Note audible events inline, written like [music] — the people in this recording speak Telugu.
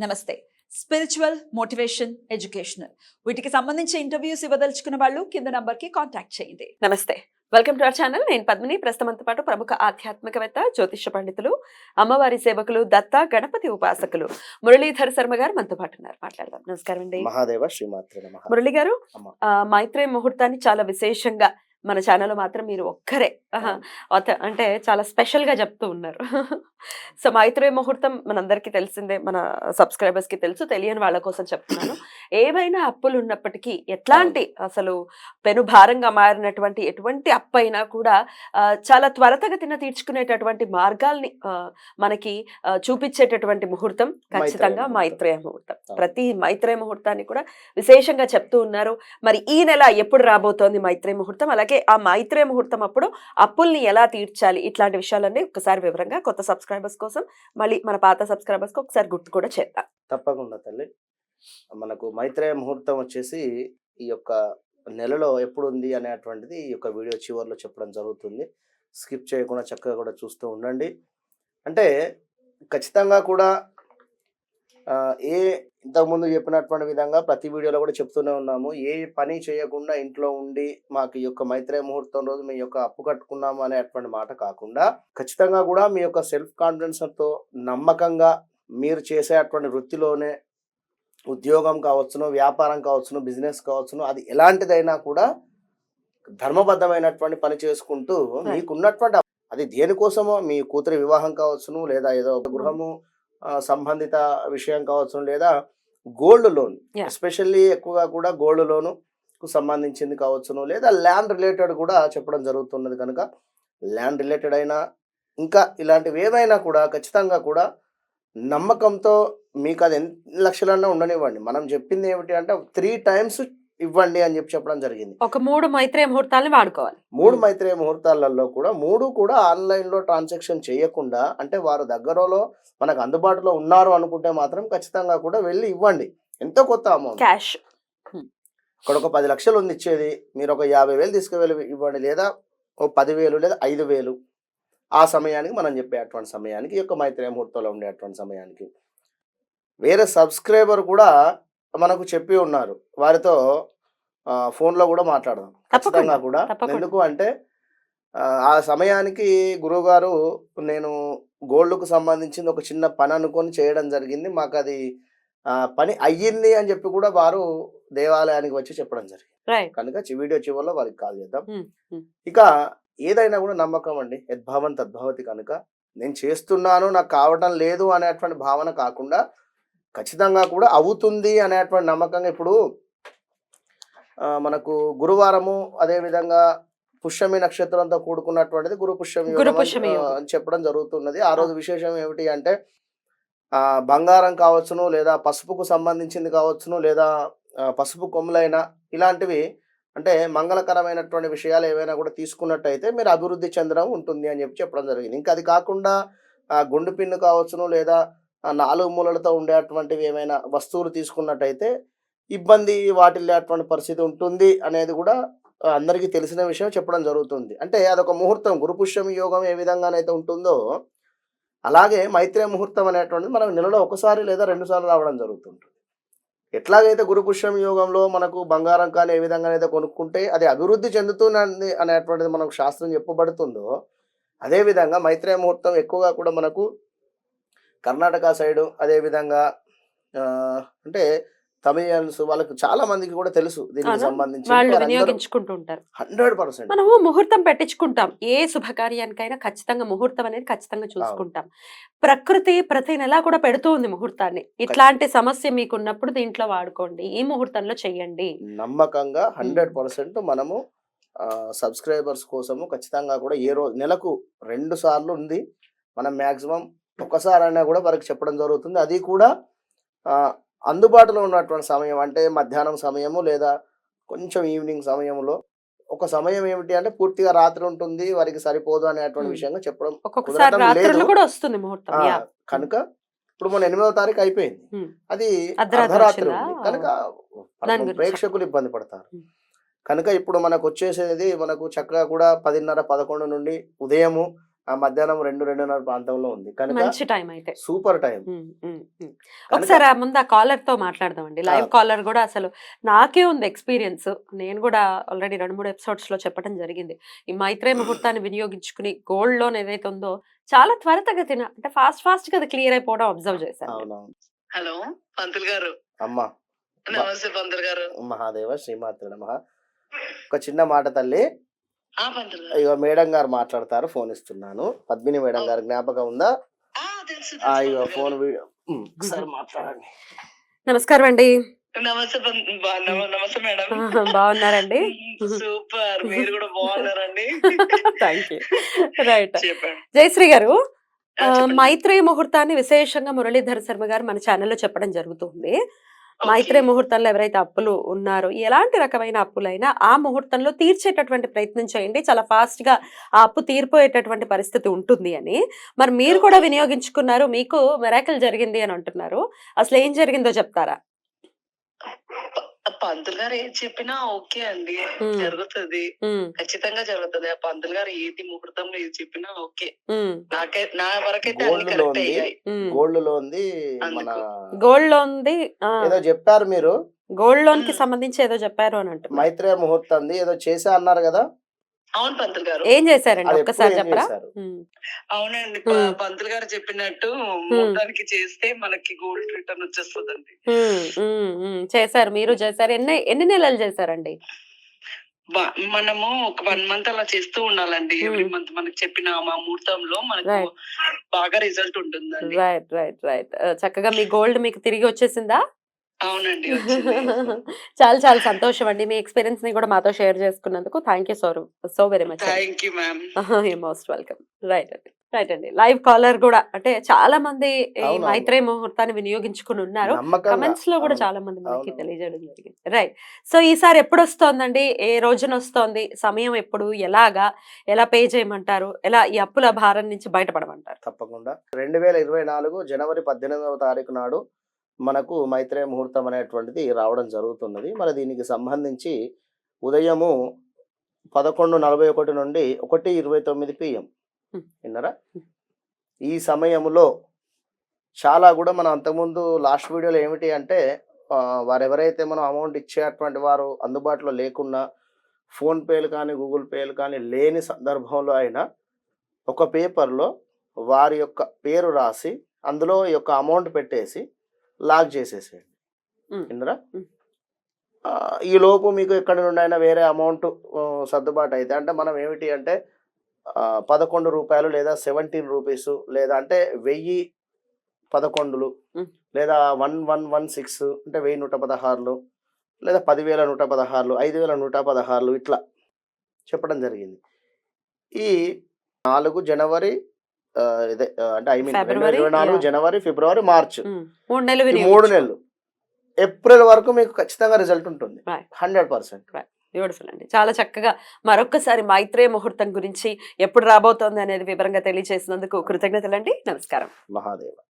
నమస్తే. స్పిరిచువల్ మోటివేషన్ ఎడ్యుకేషనల్ వీటికి సంబంధించి ఇంటర్వ్యూస్ ఇవ్వదలుచుకున్న వాళ్ళు కింద నంబర్కి కాంటాక్ట్ చేయండి. నమస్తే. వెల్కమ్ టు అవర్ ఛానల్ నేను పద్మిని. ప్రస్తుతంతో పాటు ప్రముఖ ఆధ్యాత్మికవేత్త జ్యోతిష పండితులు అమ్మవారి సేవకులు దత్త గణపతి ఉపాసకులు మురళీధర్ శర్మ గారు మనతో పాటు ఉన్నారు. మాట్లాడదాం. నమస్కారం అండి. మహాదేవ శ్రీమాత్రి నమ. మురళి గారు మైత్రేయ ముహూర్తాన్ని చాలా విశేషంగా మన ఛానల్లో మాత్రం మీరు ఒక్కరే. అంటే చాలా స్పెషల్గా చెప్తూ ఉన్నారు. సో మైత్రేయ ముహూర్తం మనందరికీ తెలిసిందే మన సబ్స్క్రైబర్స్కి తెలుసు తెలియని వాళ్ళ కోసం చెప్తున్నాను. ఏవైనా అప్పులు ఉన్నప్పటికీ ఎట్లాంటి అసలు పెను భారంగా మారినటువంటి ఎటువంటి అప్పు అయినా కూడా చాలా త్వరతగతిన తీర్చుకునేటటువంటి మార్గాల్ని మనకి చూపించేటటువంటి ముహూర్తం ఖచ్చితంగా. మైత్రేయ ముహూర్తం. ప్రతి మైత్రేయ ముహూర్తాన్ని కూడా విశేషంగా చెప్తూ ఉన్నారు. మరి ఈ నెల ఎప్పుడు రాబోతోంది మైత్రేయ ముహూర్తం? అలాగే ఆ మైత్రే ముహూర్తం అప్పుడు అప్పుల్ని ఎలా తీర్చాలి? ఇట్లాంటి విషయాలన్నీ ఒకసారి వివరంగా కొత్త సబ్స్క్రైబర్స్ కోసం మళ్ళీ మన పాత సబ్స్క్రైబర్స్కి ఒకసారి గుర్తు కూడా చేద్దాం. తప్పకుండా తల్లి. మనకు మైత్రేయ ముహూర్తం వచ్చేసి ఈ యొక్క నెలలో ఎప్పుడు ఉంది అనేటువంటిది ఈ యొక్క వీడియో చివరిలో చెప్పడం జరుగుతుంది. స్కిప్ చేయకుండా చక్కగా కూడా చూస్తూ ఉండండి. అంటే ఖచ్చితంగా కూడా ఏ ఇంతకుముందు చెప్పినటువంటి విధంగా ప్రతి వీడియోలో కూడా చెప్తూనే ఉన్నాము. ఏ పని చేయకుండా ఇంట్లో ఉండి మాకు ఈ యొక్క మైత్రేయ ముహూర్తం రోజు మీ యొక్క అప్పు కట్టుకున్నాము అనేటువంటి మాట కాకుండా ఖచ్చితంగా కూడా మీ యొక్క సెల్ఫ్ కాన్ఫిడెన్స్తో నమ్మకంగా మీరు చేసేటువంటి వృత్తిలోనే ఉద్యోగం కావచ్చును వ్యాపారం కావచ్చును బిజినెస్ కావచ్చును అది ఎలాంటిదైనా కూడా ధర్మబద్ధమైనటువంటి పని చేసుకుంటూ మీకున్నటువంటి అది దేనికోసమో మీ కూతురి వివాహం కావచ్చును లేదా ఏదో ఒక గృహము ఆ, సంబంధిత విషయం కావచ్చును లేదా గోల్డ్ లోన్. ఎస్పెషల్లీ ఎక్కువగా కూడా గోల్డ్ లోను కు సంబంధించింది కావచ్చును లేదా ల్యాండ్ రిలేటెడ్ కూడా చెప్పడం జరుగుతున్నది కనుక ల్యాండ్ రిలేటెడ్ అయినా ఇంకా ఇలాంటివి ఏవైనా కూడా ఖచ్చితంగా కూడా నమ్మకంతో మీకు అది ఎన్ని లక్షలన్నా ఉండనివ్వండి మనం చెప్పింది ఏమిటి అంటే త్రీ టైమ్స్ ఇవ్వండి అని చెప్పి చెప్పడం జరిగింది. ఒక మూడు మైత్రేయ ముహూర్తాలని వాడుకోవాలి. మూడు మైత్రేయ ముహూర్తాలలో కూడా మూడు కూడా ఆన్లైన్లో ట్రాన్సాక్షన్ చేయకుండా అంటే వారు దగ్గరలో మనకు అందుబాటులో ఉన్నారు అనుకుంటే మాత్రం ఖచ్చితంగా కూడా వెళ్ళి ఇవ్వండి. ఎంతో కొత్త అమౌంట్? క్యాష్. ఇక్కడ ఒక పది లక్షలు ఉంది ఇచ్చేది. మీరు ఒక యాభై వేలు తీసుకువెళ్ళి ఇవ్వండి లేదా ఓ పదివేలు లేదా ఐదు వేలు. ఆ సమయానికి మనం చెప్పేటువంటి సమయానికి ఈ యొక్క మైత్రేయ ముహూర్తంలో ఉండేటువంటి సమయానికి. వేరే సబ్స్క్రైబర్ కూడా మనకు చెప్పి ఉన్నారు. వారితో ఫోన్లో కూడా మాట్లాడదాం. ఖచ్చితంగా కూడా. ఎందుకు అంటే ఆ, సమయానికి గురువుగారు నేను గోల్డ్కు సంబంధించింది ఒక చిన్న పని అనుకొని చేయడం జరిగింది. మాకు అది పని అయ్యింది అని చెప్పి కూడా వారు దేవాలయానికి వచ్చి చెప్పడం జరిగింది. కనుక వీడియో చివరిలో వారికి కాల్ చేద్దాం. ఇక ఏదైనా కూడా నమ్మకం అండి. యద్భావం తద్భవతి కనుక నేను చేస్తున్నాను నాకు కావటం లేదు అనేటువంటి భావన కాకుండా ఖచ్చితంగా కూడా అవుతుంది అనేటువంటి నమ్మకంగా ఇప్పుడు మనకు గురువారము అదే విధంగా పుష్యమి నక్షత్రంతో కూడుకున్నటువంటిది గురు పుష్యమి అని, చెప్పడం జరుగుతున్నది. ఆ రోజు విశేషం ఏమిటి అంటే ఆ, బంగారం కావచ్చును లేదా పసుపుకు సంబంధించింది కావచ్చును లేదా పసుపు కొమ్ములైన ఇలాంటివి అంటే మంగళకరమైనటువంటి విషయాలు ఏవైనా కూడా తీసుకున్నట్టయితే మీరు అభివృద్ధి చెందడం ఉంటుంది అని చెప్పి చెప్పడం జరిగింది. ఇంకా అది కాకుండా గుండు పిన్ను కావచ్చును లేదా నాలుగు మూలలతో ఉండేటువంటివి ఏమైనా వస్తువులు తీసుకున్నట్టయితే ఇబ్బంది వాటిల్లేటువంటి పరిస్థితి ఉంటుంది అనేది కూడా అందరికీ తెలిసిన విషయం చెప్పడం జరుగుతుంది. అంటే అదొక ముహూర్తం గురుపుష్యమి యోగం ఏ విధంగానైతే ఉంటుందో అలాగే మైత్రేయ ముహూర్తం అనేటువంటిది మనకు నెలలో ఒకసారి లేదా రెండుసార్లు రావడం జరుగుతుంటుంది. ఎట్లాగైతే గురుపుష్యం యోగంలో మనకు బంగారం కానీ ఏ విధంగానైతే కొనుక్కుంటే అది అభివృద్ధి చెందుతున్నది అనేటువంటిది మనకు శాస్త్రం చెప్పబడుతుందో అదేవిధంగా మైత్రే ముహూర్తం ఎక్కువగా కూడా మనకు కర్ణాటక సైడు అదేవిధంగా అంటే తమిళన్స్ వాళ్ళకి చాలా మందికి కూడా తెలుసు దీనికి? సంబంధించి. వాళ్ళు వినియోగించుకుంటూ ఉంటారు. Hundred percent. మనము ముహూర్తం పెట్టించుకుంటాం. ఏ శుభకార్యానికైనా ఖచ్చితంగా ముహూర్తం అనేది ఖచ్చితంగా చూసుకుంటాం. ప్రకృతి ప్రతి నెలా కూడా పెడుతూ ఉంది ముహూర్తాన్ని. ఇట్లాంటి సమస్య మీకు ఉన్నప్పుడు దీంట్లో వాడుకోండి. ఈ ముహూర్తంలో చెయ్యండి నమ్మకంగా హండ్రెడ్ పర్సెంట్ మనము సబ్స్క్రైబర్స్ కోసము ఖచ్చితంగా కూడా ఏ రోజు నెలకు రెండు సార్లు ఉంది. మనం మ్యాక్సిమం ఒకసారి అయినా కూడా వారికి చెప్పడం జరుగుతుంది అది కూడా అందుబాటులో ఉన్నటువంటి సమయం అంటే మధ్యాహ్నం సమయము లేదా కొంచెం ఈవినింగ్ సమయంలో ఒక సమయం ఏమిటి అంటే పూర్తిగా రాత్రి ఉంటుంది వారికి సరిపోదు అనేటువంటి. విషయంగా చెప్పడం. కనుక ఇప్పుడు మన ఎనిమిదవ తారీఖు అయిపోయింది. అది అర్ధరాత్రి కనుక ప్రేక్షకులు ఇబ్బంది పడతారు. కనుక ఇప్పుడు మనకు వచ్చేసేది మనకు చక్కగా కూడా పదిన్నర పదకొండు నుండి ఉదయము ఆ మధ్యాహ్నం రెండు రెండున్నర ప్రాంతంలో ఉంది. మంచి టైం అయితే. Super time. ఒకసారి ఆ ముందు ఆ కాలర్తో మాట్లాడదామండి. లైవ్ కాలర్ కూడా అసలు నాకే ఉంది ఎక్స్పీరియన్స్ నేను కూడా ఆల్రెడీ రెండు మూడు ఎపిసోడ్స్లో చెప్పడం జరిగింది. ఈ మైత్రేయ ముహూర్తాన్ని వినియోగించుకుని గోల్డ్ లోన్ ఏదైతే ఉందో చాలా త్వరితగతిన అంటే ఫాస్ట్ ఫాస్ట్గా క్లియర్ అయిపోవడం అబ్జర్వ్ చేశాను. హలో పంతులు గారు. అమ్మా. నమస్తే పంతులు గారు. మహాదేవ శ్రీమాతృ నమ. ఒక చిన్న మాట తల్లి. ఇగో మేడం గారు మాట్లాడతారు ఫోన్ ఇస్తున్నాను. పద్మిని మేడం గారు జ్ఞాపకం ఉందా? పంతులు ఫోన్ ఒకసారి మాట్లాడండి. నమస్కారం అండి. నమస్తే నమస్తే మేడం. బాగున్నారండి? సూపర్. మీరు కూడా బాగున్నారండి. థ్యాంక్ యూ రైట్ జయశ్రీ గారు. మైత్రేయ ముహూర్తాన్ని విశేషంగా మురళీధర్ శర్మ గారు మన ఛానల్లో చెప్పడం జరుగుతుంది. ఓకే. మైత్రేయ ముహూర్తంలో ఎవరైతే అప్పులు ఉన్నారో ఎలాంటి రకమైన అప్పులైనా ఆ ముహూర్తంలో తీర్చేటటువంటి ప్రయత్నం చేయండి. చాలా ఫాస్ట్గా ఆ అప్పు తీరిపోయేటటువంటి పరిస్థితి ఉంటుంది అని. మరి మీరు కూడా వినియోగించుకున్నారు మీకు మెరాకిల్ జరిగింది అని అంటున్నారు. అసలు ఏం జరిగిందో చెప్తారా? పంతులు గారు ఏది చెప్పినా ఓకే అండి. జరుగుతుంది. ఖచ్చితంగా జరుగుతుంది. ఆ పంతులు గారు ఏది ముహూర్తంలో ఏది చెప్పినా ఓకే. నాకై నా వరకైతే అన్ని కరెక్ట్. అయ్యాయి. గోల్డ్లో ఉంది మన అందుకు. గోల్డ్ లోన్ ఏదో చెప్పారు మీరు? గోల్డ్ లోన్కి. సంబంధించి ఏదో చెప్పారు అని అంటున్నారు మైత్రేయ ముహూర్తంది ఏదో చేసా అన్నారు కదా? అవును పంతులు గారు. ఏం చేశారండి? ఒక్కసారి చెప్పరా? అవునండి. పంతులు గారు చెప్పినట్టు మొత్తానికి చేస్తే మనకి గోల్డ్ రిటర్న్ వచ్చేస్తుందండి. చేశారు. మీరు చేశారు. ఎన్ని ఎన్ని నెలలు చేశారండి? మనము ఒక వన్ మంత్ అలా చేస్తూ ఉండాలండి. ఎవ్రీ. మంత్ మనకి చెప్పిన మా ముహూర్తంలో మనకు. బాగా రిజల్ట్ ఉంటుందండి. Right right right. చక్కగా మీ గోల్డ్ మీకు తిరిగి వచ్చేసిందా? అవునండి వచ్చింది. [laughs] చాలా చాలా సంతోషం అండి. మీ ఎక్స్పీరియన్స్ని కూడా మాతో షేర్ చేసుకున్నందుకు. Thank you so so very much thank you ma'am. Most welcome right అండి. రైట్ అండి. లైవ్ కాలర్ కూడా అంటే చాలా మంది. మైత్రేయ ముహూర్తాన్ని వినియోగించుకుని ఉన్నారు. కమెంట్స్లో కూడా. చాలా మంది మనకి. తెలియజేయడం జరిగింది. రైట్ సో ఈసారి ఎప్పుడు వస్తోందండి ఏ రోజున వస్తోంది? సమయం ఎప్పుడు? ఎలాగా? ఎలా పే చేయమంటారు? ఎలా ఈ అప్పుల భారం నుంచి బయటపడమంటారు? తప్పకుండా. రెండు వేల ఇరవై నాలుగు జనవరి పద్దెనిమిదవ తారీఖు నాడు మనకు మైత్రేయ ముహూర్తం అనేటువంటిది రావడం జరుగుతున్నది. మరి దీనికి సంబంధించి ఉదయము పదకొండు నలభై ఒకటి నుండి ఒకటి ఇరవై తొమ్మిది పిఎం. విన్నారా? ఈ సమయంలో చాలా కూడా మనం అంతకుముందు లాస్ట్ వీడియోలో ఏమిటి అంటే వారు ఎవరైతే మనం అమౌంట్ ఇచ్చేటువంటి వారు అందుబాటులో లేకున్నా ఫోన్పేలు కానీ గూగుల్ పేలు కానీ లేని సందర్భంలో అయినా ఒక పేపర్లో వారి యొక్క పేరు రాసి అందులో యొక్క అమౌంట్ పెట్టేసి లాక్ చేసేసేయండి. ఆ, ఈ లోపు మీకు ఎక్కడి నుండి అయినా వేరే అమౌంట్ సర్దుబాటు అయితే అంటే మనం ఏమిటి అంటే పదకొండు రూపాయలు లేదా సెవెంటీన్ రూపీస్ లేదా అంటే వెయ్యి పదకొండులు. లేదా వన్ వన్ వన్ సిక్స్ అంటే వెయ్యి నూట పదహారులు లేదా పదివేల నూట పదహారులు ఐదు వేల నూట పదహారులు ఇట్లా చెప్పడం జరిగింది ఈ నాలుగు జనవరి ఇదే అంటే ఐ మీన్ ఇరవై నాలుగు. జనవరి ఫిబ్రవరి మార్చ్. మూడు నెలలు మూడు నెలలు. ఏప్రిల్ వరకు మీకు ఖచ్చితంగా రిజల్ట్ ఉంటుంది. Hundred percent. బ్యూటిఫుల్ అండి. చాలా చక్కగా మరొక్కసారి మైత్రేయ ముహూర్తం గురించి ఎప్పుడు రాబోతోంది అనేది వివరంగా తెలియజేసినందుకు కృతజ్ఞతలండి. నమస్కారం. మహాదేవ.